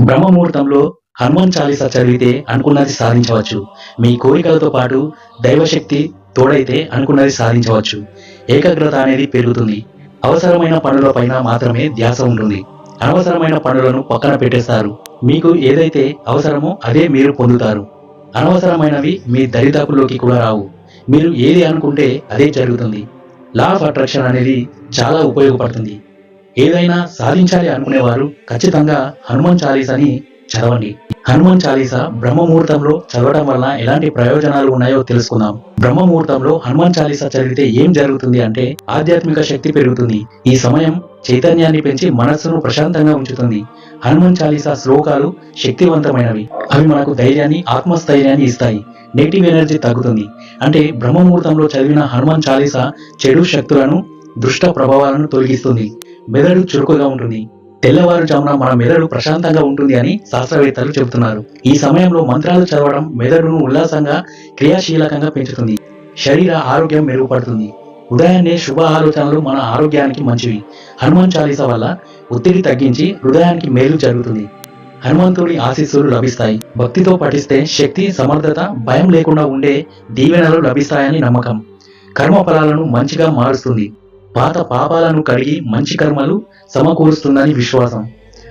బ్రహ్మ ముహూర్తంలో హనుమాన్ చాలీసా చదివితే అనుకున్నది సాధించవచ్చు. మీ కోరికలతో పాటు దైవశక్తి తోడైతే అనుకున్నది సాధించవచ్చు. ఏకాగ్రత అనేది పెరుగుతుంది. అవసరమైన పనులపైన మాత్రమే ధ్యాస ఉంటుంది. అనవసరమైన పనులను పక్కన పెట్టేస్తారు. మీకు ఏదైతే అవసరమో అదే మీరు పొందుతారు. అనవసరమైనవి మీ దరిదాపుల్లోకి కూడా రావు. మీరు ఏది అనుకుంటే అదే జరుగుతుంది. లా ఆఫ్ అట్రాక్షన్ అనేది చాలా ఉపయోగపడుతుంది. ఏదైనా సాధించాలి అనుకునేవారు ఖచ్చితంగా హనుమాన్ చాలీసాని చదవండి. హనుమాన్ చాలీసా బ్రహ్మముహూర్తంలో చదవడం వల్ల ఎలాంటి ప్రయోజనాలు ఉన్నాయో తెలుసుకుందాం. బ్రహ్మముహూర్తంలో హనుమాన్ చాలీసా చదివితే ఏం జరుగుతుంది అంటే ఆధ్యాత్మిక శక్తి పెరుగుతుంది. ఈ సమయం చైతన్యాన్ని పెంచి మనస్సును ప్రశాంతంగా ఉంచుతుంది. హనుమాన్ చాలీసా శ్లోకాలు శక్తివంతమైనవి. అవి మనకు ధైర్యాన్ని ఆత్మస్థైర్యాన్ని ఇస్తాయి. నెగిటివ్ ఎనర్జీ తగ్గుతుంది. అంటే బ్రహ్మముహూర్తంలో చదివిన హనుమాన్ చాలీసా చెడు శక్తులను దుష్ట ప్రభావాలను తొలగిస్తుంది. మెదడు చురుకుగా ఉంటుంది. తెల్లవారుజామున మన మెదడు ప్రశాంతంగా ఉంటుంది అని శాస్త్రవేత్తలు చెబుతున్నారు. ఈ సమయంలో మంత్రాలు చదవడం మెదడును ఉల్లాసంగా క్రియాశీలకంగా పెంచుతుంది. శరీర ఆరోగ్యం మెరుగుపడుతుంది. ఉదయాన్నే శుభ ఆలోచనలు మన ఆరోగ్యానికి మంచివి. హనుమాన్ చాలీస వల్ల ఒత్తిడి తగ్గించి హృదయానికి మేలు జరుగుతుంది. హనుమంతుడి ఆశీస్సులు లభిస్తాయి. భక్తితో పఠిస్తే శక్తి సమర్థత భయం లేకుండా ఉండే దీవెనలు లభిస్తాయని నమ్మకం. కర్మ ఫలాలను మంచిగా మారుస్తుంది. పాత పాపాలను కడిగి మంచి కర్మలు సమకూరుస్తుందని విశ్వాసం.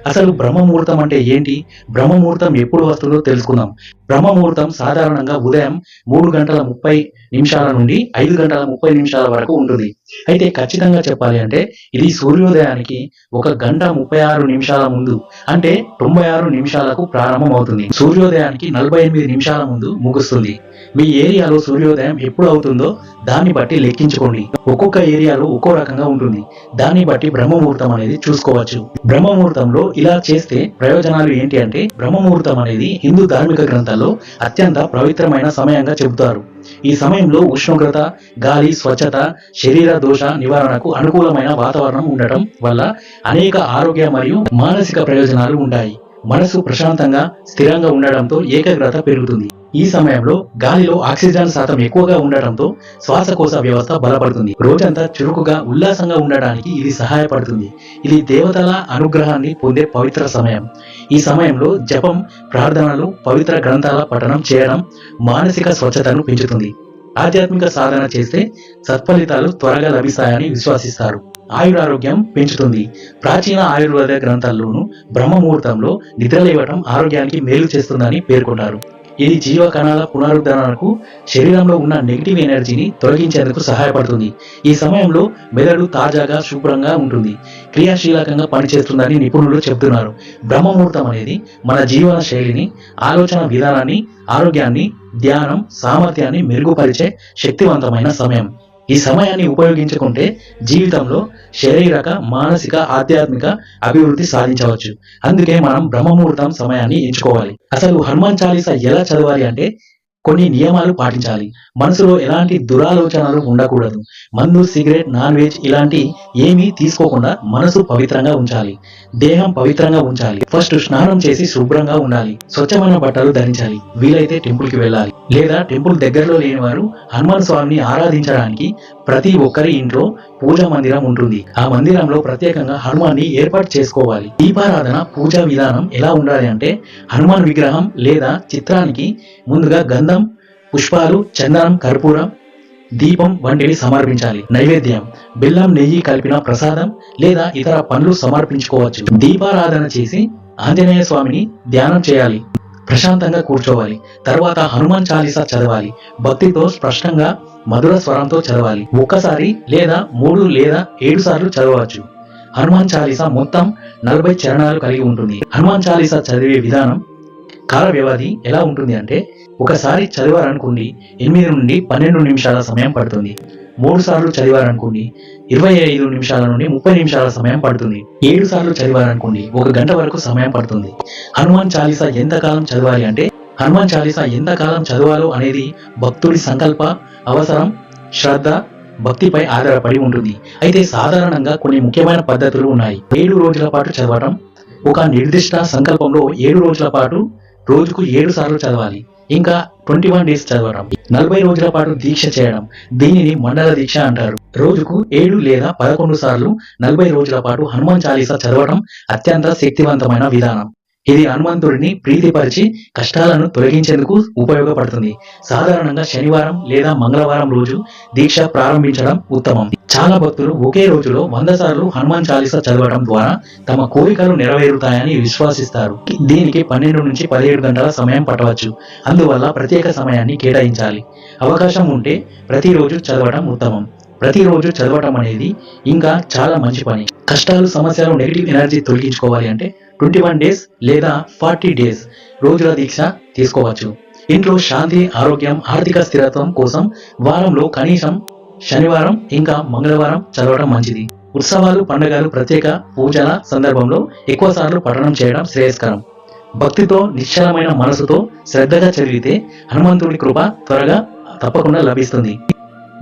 అసలు బ్రహ్మముహూర్తం అంటే ఏంటి? బ్రహ్మముహూర్తం ఎప్పుడు వస్తుందో తెలుసుకుందాం. బ్రహ్మముహూర్తం సాధారణంగా ఉదయం మూడు గంటల ముప్పై నిమిషాల నుండి ఐదు గంటల ముప్పై నిమిషాల వరకు ఉంటుంది. అయితే ఖచ్చితంగా చెప్పాలి అంటే ఇది సూర్యోదయానికి ఒక గంట ముప్పై ఆరు నిమిషాల ముందు అంటే తొంభై ఆరు నిమిషాలకు ప్రారంభం అవుతుంది సూర్యోదయానికి నలభై ఎనిమిది నిమిషాల ముందు ముగుస్తుంది. మీ ఏరియాలో సూర్యోదయం ఎప్పుడు అవుతుందో దాన్ని బట్టి లెక్కించుకోండి. ఒక్కొక్క ఏరియాలో ఒక్కో రకంగా ఉంటుంది. దాన్ని బట్టి బ్రహ్మముహూర్తం అనేది చూసుకోవచ్చు. బ్రహ్మముహూర్తంలో ఇలా చేస్తే ప్రయోజనాలు ఏంటి అంటే బ్రహ్మముహూర్తం అనేది హిందూ ధార్మిక గ్రంథాలు గ్రంథాల్లో అత్యంత పవిత్రమైన సమయంగా చెబుతారు. ఈ సమయంలో ఉష్ణోగ్రత గాలి స్వచ్ఛత శరీర దోష నివారణకు అనుకూలమైన వాతావరణం ఉండటం వల్ల అనేక ఆరోగ్య మరియు మానసిక ప్రయోజనాలు ఉంటాయి. మనసు ప్రశాంతంగా స్థిరంగా ఉండడంతో ఏకాగ్రత పెరుగుతుంది. ఈ సమయంలో గాలిలో ఆక్సిజన్ శాతం ఎక్కువగా ఉండటంతో శ్వాసకోశ వ్యవస్థ బలపడుతుంది. రోజంతా చురుకుగా ఉల్లాసంగా ఉండడానికి ఇది సహాయపడుతుంది. ఇది దేవతల అనుగ్రహాన్ని పొందే పవిత్ర సమయం. ఈ సమయంలో జపం ప్రార్థనలు పవిత్ర గ్రంథాల పఠనం చేయడం మానసిక స్వచ్ఛతను పెంచుతుంది. ఆధ్యాత్మిక సాధన చేస్తే సత్ఫలితాలు త్వరగా లభిస్తాయని విశ్వసిస్తారు. ఆయురారోగ్యం పెంచుతుంది. ప్రాచీన ఆయుర్వేద గ్రంథాల్లోనూ బ్రహ్మముహూర్తంలో నిద్రలేవటం ఆరోగ్యానికి మేలు చేస్తుందని పేర్కొన్నారు. ఇది జీవ కణాల పునరుద్ధరణకు శరీరంలో ఉన్న నెగిటివ్ ఎనర్జీని తొలగించేందుకు సహాయపడుతుంది. ఈ సమయంలో మెదడు తాజాగా శుభ్రంగా ఉంటుంది. క్రియాశీలకంగా పనిచేస్తుందని నిపుణులు చెబుతున్నారు. బ్రహ్మముహూర్తం అనేది మన జీవన శైలిని ఆలోచన విధానాన్ని ఆరోగ్యాన్ని ధ్యానం సామర్థ్యాన్ని మెరుగుపరిచే శక్తివంతమైన సమయం. ఈ సమయాన్ని ఉపయోగించుకుంటే జీవితంలో శారీరక మానసిక ఆధ్యాత్మిక అభివృద్ధి సాధించవచ్చు. అందుకే మనం బ్రహ్మముహూర్తం సమయాన్ని ఎంచుకోవాలి. అసలు హనుమాన్ చాలీసా ఎలా చదవాలి అంటే కొన్ని నియమాలు పాటించాలి. మనసులో ఎలాంటి దురాలోచనలు ఉండకూడదు. మందు సిగరెట్ నాన్ వెజ్ ఇలాంటి ఏమీ తీసుకోకుండా మనసు పవిత్రంగా ఉంచాలి. దేహం పవిత్రంగా ఉంచాలి. ఫస్ట్ స్నానం చేసి శుభ్రంగా ఉండాలి. స్వచ్ఛమైన బట్టలు ధరించాలి. వీలైతే టెంపుల్కి వెళ్ళాలి. లేదా టెంపుల్ దగ్గరలో లేని వారు హనుమాన్ స్వామిని ఆరాధించడానికి ప్రతి ఒక్కరి ఇంట్లో పూజా మందిరం ఉంటుంది. ఆ మందిరంలో ప్రత్యేకంగా హనుమాన్ని ఏర్పాటు చేసుకోవాలి. దీపారాధన పూజా విధానం ఎలా ఉండాలి అంటే హనుమాన్ విగ్రహం లేదా చిత్రానికి ముందుగా గంధం పుష్పాలు చందనం కర్పూరం దీపం వంటిని సమర్పించాలి. నైవేద్యం. బెల్లం నెయ్యి కలిపిన ప్రసాదం లేదా ఇతర పనులు సమర్పించుకోవచ్చు. దీపారాధన చేసి ఆంజనేయ స్వామిని ధ్యానం చేయాలి. ప్రశాంతంగా కూర్చోవాలి. తర్వాత హనుమాన్ చాలీసా చదవాలి. భక్తితో స్పష్టంగా మధుర స్వరంతో చదవాలి. ఒక్కసారి లేదా మూడు లేదా ఏడు సార్లు చదవచ్చు. హనుమాన్ చాలీసా మొత్తం నలభై చరణాలు కలిగి ఉంటుంది. హనుమాన్ చాలీసా చదివే విధానం కాల వ్యవధి ఎలా ఉంటుంది అంటే ఒకసారి చదివారనుకోండి ఎనిమిది నుండి పన్నెండు నిమిషాల సమయం పడుతుంది. మూడు సార్లు చదివారనుకోండి ఇరవై ఐదు నిమిషాల నుండి ముప్పై నిమిషాల సమయం పడుతుంది. ఏడు సార్లు చదివారనుకోండి ఒక గంట వరకు సమయం పడుతుంది. హనుమాన్ చాలీసా ఎంతకాలం చదవాలి అంటే హనుమాన్ చాలీసా ఎంతకాలం చదవాలో అనేది భక్తుడి సంకల్ప అవసరం శ్రద్ధ భక్తిపై ఆధారపడి ఉంటుంది. అయితే సాధారణంగా కొన్ని ముఖ్యమైన పద్ధతులు ఉన్నాయి. ఏడు రోజుల పాటు చదవడం ఒక నిర్దిష్ట సంకల్పంలో ఏడు రోజుల పాటు రోజుకు ఏడు సార్లు చదవాలి. ఇంకా ట్వంటీ వన్ డేస్ చదవడం నలభై రోజుల పాటు దీక్ష చేయడం దీనిని మండల దీక్ష అంటారు. రోజుకు ఏడు లేదా పదకొండు సార్లు నలభై రోజుల పాటు హనుమాన్ చాలీసా చదవడం అత్యంత శక్తివంతమైన విధానం. ఇది హనుమంతుడిని ప్రీతిపరిచి కష్టాలను తొలగించేందుకు ఉపయోగపడుతుంది. సాధారణంగా శనివారం లేదా మంగళవారం రోజు దీక్ష ప్రారంభించడం ఉత్తమం. చాలా భక్తులు ఒకే రోజులో వంద సార్లు హనుమాన్ చాలీస చదవడం ద్వారా తమ కోరికలు నెరవేరుతాయని విశ్వసిస్తారు. దీనికి పన్నెండు నుంచి పదిహేడు గంటల సమయం పట్టవచ్చు. అందువల్ల ప్రత్యేక సమయాన్ని కేటాయించాలి. అవకాశం ఉంటే ప్రతిరోజు చదవడం ఉత్తమం. ప్రతిరోజు చదవటం అనేది ఇంకా చాలా మంచి పని. కష్టాలు సమస్యలు నెగిటివ్ ఎనర్జీ తొలగించుకోవాలి అంటే ట్వంటీ వన్ డేస్ లేదా ఫార్టీ డేస్ రోజుల దీక్ష తీసుకోవచ్చు. ఇంట్లో శాంతి ఆరోగ్యం ఆర్థిక స్థిరత్వం కోసం వారంలో కనీసం శనివారం ఇంకా మంగళవారం చదవడం మంచిది. ఉత్సవాలు పండుగలు ప్రత్యేక పూజల సందర్భంలో ఎక్కువ సార్లు పఠనం చేయడం శ్రేయస్కరం. భక్తితో నిశ్చలమైన మనసుతో శ్రద్ధగా చదివితే హనుమంతుడి కృప త్వరగా తప్పకుండా లభిస్తుంది.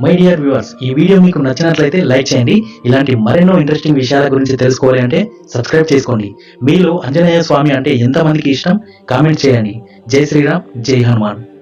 మై డియర్ వ్యూవర్స్ ఈ వీడియో మీకు నచ్చినట్లయితే లైక్ చేయండి. ఇలాంటి మరెన్నో ఇంట్రెస్టింగ్ విషయాల గురించి తెలుసుకోవాలి అంటే సబ్స్క్రైబ్ చేసుకోండి. మీలో ఆంజనేయ స్వామి అంటే ఎంతమందికి ఇష్టం? కామెంట్ చేయండి. జై శ్రీరామ్ జై హనుమాన్.